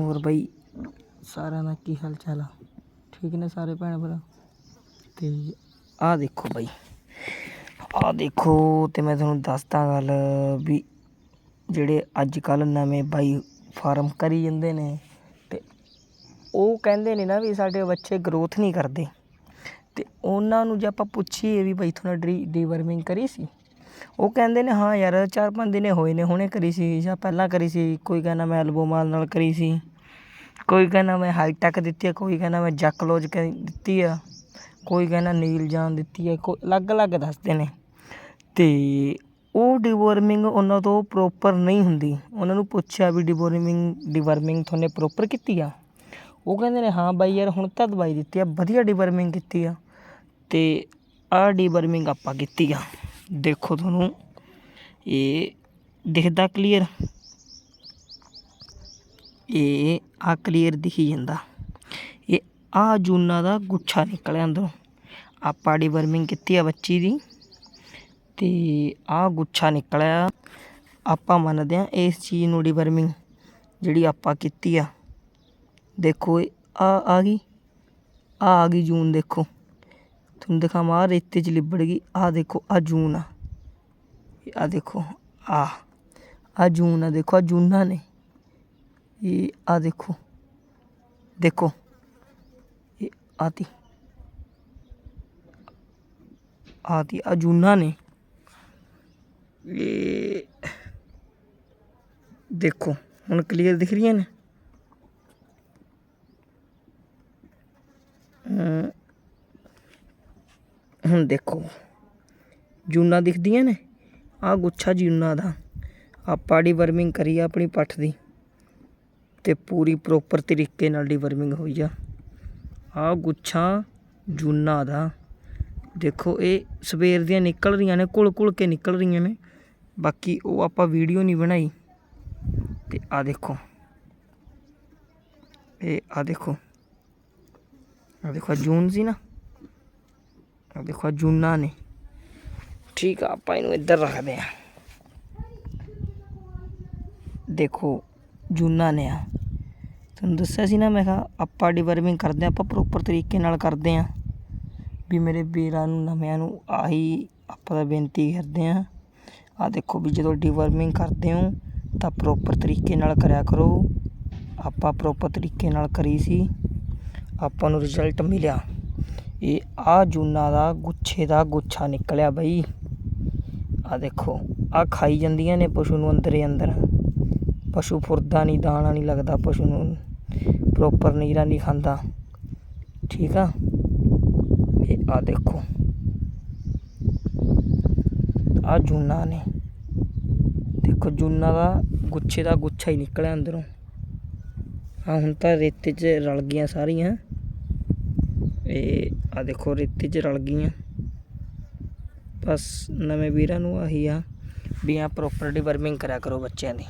ਹੋਰ ਬਾਈ ਸਾਰਿਆਂ ਦਾ ਕੀ ਹਾਲ ਚਾਲ ਆ? ਠੀਕ ਨੇ ਸਾਰੇ ਭੈਣ ਭਰਾ? ਤੇ ਆਹ ਦੇਖੋ ਬਾਈ, ਆਹ ਦੇਖੋ ਤੇ ਮੈਂ ਤੁਹਾਨੂੰ ਦੱਸਦਾ ਗੱਲ ਵੀ ਜਿਹੜੇ ਅੱਜ ਕੱਲ ਨਵੇਂ ਬਾਈ ਫਾਰਮ ਕਰੀ ਜਾਂਦੇ ਨੇ ਤੇ ਉਹ ਕਹਿੰਦੇ ਨੇ ਨਾ ਵੀ ਸਾਡੇ ਬੱਚੇ ਗਰੋਥ ਨਹੀਂ ਕਰਦੇ। ਤੇ ਉਹਨਾਂ ਨੂੰ ਜੇ ਆਪਾਂ ਪੁੱਛੀਏ ਵੀ ਬਾਈ ਤੁਹਾਨੂੰ ਡੀ ਡੀਵਰਮਿੰਗ ਕਰੀ ਸੀ? ਉਹ ਕਹਿੰਦੇ ਨੇ, ਹਾਂ ਯਾਰ, ਚਾਰ ਪੰਜ ਦਿਨੇ ਹੋਏ ਨੇ, ਹੁਣੇ ਕਰੀ ਸੀ, ਜਾਂ ਪਹਿਲਾਂ ਕਰੀ ਸੀ, ਕੋਈ ਕਹਿੰਦਾ ਮੈਂ ਐਲਬੋਮਾਲ ਨਾਲ ਕਰੀ ਸੀ, ਕੋਈ ਕਹਿੰਦਾ ਮੈਂ ਹਾਈਟੈਕ ਦਿੱਤੀ ਆ, ਕੋਈ ਕਹਿੰਦਾ ਮੈਂ ਜੈਕਲੋਜ ਕ- ਦਿੱਤੀ ਆ, ਕੋਈ ਕਹਿੰਦਾ ਨੀਲ ਜਾਨ ਦਿੱਤੀ ਆ, ਕੋਈ ਅਲੱਗ-ਅਲੱਗ ਦੱਸਦੇ ਨੇ। ਤੇ ਉਹ ਡਿਵਰਮਿੰਗ ਉਹਨਾਂ ਤੋਂ ਪ੍ਰੋਪਰ ਨਹੀਂ ਹੁੰਦੀ। ਉਹਨਾਂ ਨੂੰ ਪੁੱਛਿਆ ਵੀ ਡਿਵਰਮਿੰਗ ਡਿਵਰਮਿੰਗ ਤੁਹਾਨੇ ਪ੍ਰੋਪਰ ਕੀਤੀ ਆ? ਉਹ ਕਹਿੰਦੇ ਨੇ, ਹਾਂ ਬਾਈ ਯਾਰ, ਹੁਣ ਤਾਂ ਦਵਾਈ ਦਿੱਤੀ ਆ, ਵਧੀਆ ਡਿਵਰਮਿੰਗ ਕੀਤੀ ਆ, ਤੇ ਆਹ ਡਿਵਰਮਿੰਗ ਆਪਾਂ ਕੀਤੀ ਆ। ਦੇਖੋ ਤੁਹਾਨੂੰ, ਇਹ ਦਿਖਦਾ ਕਲੀਅਰ ਇਹ ਆ ਕਲੀਅਰ ਦਿਖੀ ਜਾਂਦਾ। ਇਹ ਆ ਜੂਨਾ ਦਾ ਗੁੱਛਾ ਨਿਕਲਿਆ ਅੰਦਰੋਂ। ਆਪਾਂ ਡਿਵਰਮਿੰਗ ਕੀਤੀ ਆ ਬੱਚੀ ਦੀ। ਤੇ ਆ ਗੁੱਛਾ ਨਿਕਲਿਆ। ਆਪਾਂ ਮੰਨਦੇ ਆ ਇਸ ਚੀਜ਼ ਨੂੰ ਡਿਵਰਮਿੰਗ ਜਿਹੜੀ ਆਪਾਂ ਕੀਤੀ ਆ। ਦੇਖੋ ਇਹ ਆ ਆ ਗਈ। ਆ ਆ ਗਈ ਜੂਨ ਦੇਖੋ। ਤੁਹਾਨੂੰ ਦਿਖਾਵਾਂ ਆਹ ਰੇਤੇ 'ਚ ਲਿਬੜ ਗਈ ਆ ਦੇਖੋ ਆ ਜੂਨ ਆ ਆ ਦੇਖੋ ਆ ਆ ਜੂਨ ਆ ਦੇਖੋ ਆ ਜੂਨਾਂ ਨੇ ਇਹ ਆ ਦੇਖੋ ਦੇਖੋ ਇਹ ਆਤੀ ਆਤੀ ਆ ਜੂਨਾਂ ਨੇ ਇਹ ਦੇਖੋ ਹੁਣ ਕਲੀਅਰ ਦਿਖ ਰਹੀਆਂ ਨੇ ਹਮ, ਹੁਣ ਦੇਖੋ। ਜੂਨਾਂ ਦਿਖਦੀਆਂ ਨੇ। ਆ ਗੁੱਛਾ ਜੂਨਾਂ ਦਾ। ਆਪਾਂ ਡੀਵਰਮਿੰਗ ਕਰੀ ਆ ਆਪਣੀ ਪੱਠ ਦੀ। ਤੇ ਪੂਰੀ ਪ੍ਰੋਪਰ ਤਰੀਕੇ ਨਾਲ ਡੀਵਰਮਿੰਗ ਹੋਈ ਆ। ਆ ਗੁੱਛਾ ਜੂਨਾਂ ਦਾ। ਦੇਖੋ, ਇਹ ਸਵੇਰ ਦੀਆਂ ਨਿਕਲ ਰਹੀਆਂ ਨੇ ਕੁਲ ਕੁਲ ਕੇ ਨਿਕਲ ਰਹੀਆਂ ਨੇ। ਬਾਕੀ ਉਹ ਆਪਾਂ ਵੀਡੀਓ ਨਹੀਂ ਬਣਾਈ। ਤੇ ਆ ਦੇਖੋ। ਇਹ ਆ ਦੇਖੋ। ਆ ਦੇਖੋ ਜੂਨ ਸੀ ਨਾ। ਆ ਦੇਖੋ ਜੂਨਾ ਨੇ। ਠੀਕ ਆ, ਆਪਾਂ ਇਹਨੂੰ ਇੱਧਰ ਰੱਖਦੇ ਆ ਦੇਖੋ, ਜੂਨਾ ਨੇ ਆ। ਤੁਹਾਨੂੰ ਦੱਸਿਆ ਸੀ ਨਾ, ਮੈਂ ਕਿਹਾ ਆਪਾਂ ਡਿਵਰਮਿੰਗ ਕਰਦੇ ਆ ਆਪਾਂ ਪ੍ਰੋਪਰ ਤਰੀਕੇ ਨਾਲ ਕਰਦੇ ਆ ਵੀ ਮੇਰੇ ਵੀਰਾਂ ਨੂੰ, ਨਵਿਆਂ ਨੂੰ ਆਹੀ ਆਪਾਂ ਦਾ ਬੇਨਤੀ ਕਰਦੇ ਆ ਆ ਦੇਖੋ ਵੀ ਜਦੋਂ ਡਿਵਰਮਿੰਗ ਕਰਦੇ ਹੋ, ਤਾਂ ਪ੍ਰੋਪਰ ਤਰੀਕੇ ਨਾਲ ਕਰਿਆ ਕਰੋ। ਆਪਾਂ ਪ੍ਰੋਪਰ ਤਰੀਕੇ ਨਾਲ ਕਰੀ ਸੀ। ਆਪਾਂ ਨੂੰ ਰਿਜ਼ਲਟ ਮਿਲਿਆ। ਇਹ ਆ ਜੂਨਾ ਦਾ ਗੁੱਛੇ ਦਾ ਗੁੱਛਾ ਨਿਕਲਿਆ ਬਈ। ਆ ਦੇਖੋ ਆ ਖਾਈ ਜਾਂਦੀਆਂ ਨੇ ਪਸ਼ੂ ਨੂੰ ਅੰਦਰੇ ਅੰਦਰ। ਪਸ਼ੂ ਫੁਰਦਾ ਨਹੀਂ, ਦਾਣਾ ਨਹੀਂ ਲੱਗਦਾ ਪਸ਼ੂ ਨੂੰ। ਪ੍ਰੋਪਰ ਨੀਰਾ ਨਹੀਂ ਖਾਂਦਾ। ਠੀਕ ਆ? ਇਹ ਆ ਦੇਖੋ। ਆ ਜੂਨਾ ਨੇ। ਦੇਖੋ, ਜੂਨਾ ਦਾ ਗੁੱਛੇ ਦਾ ਗੁੱਛਾ ਹੀ ਨਿਕਲਿਆ ਅੰਦਰੋਂ। ਆ ਹੁਣ ਤਾਂ ਰੇਤੇ 'ਚ ਰਲ ਗਈਆਂ ਸਾਰੀਆਂ। ਇਹ ਆ ਦੇਖੋ, ਰੇਤੇ 'ਚ ਰਲ ਗਈਆਂ। ਬਸ ਨਵੇਂ ਵੀਰਾਂ ਨੂੰ ਆਹੀ ਆ ਵੀ ਆ ਪ੍ਰੋਪਰਟੀ ਵਰਮਿੰਗ ਕਰਿਆ ਕਰੋ ਬੱਚਿਆਂ ਦੀ।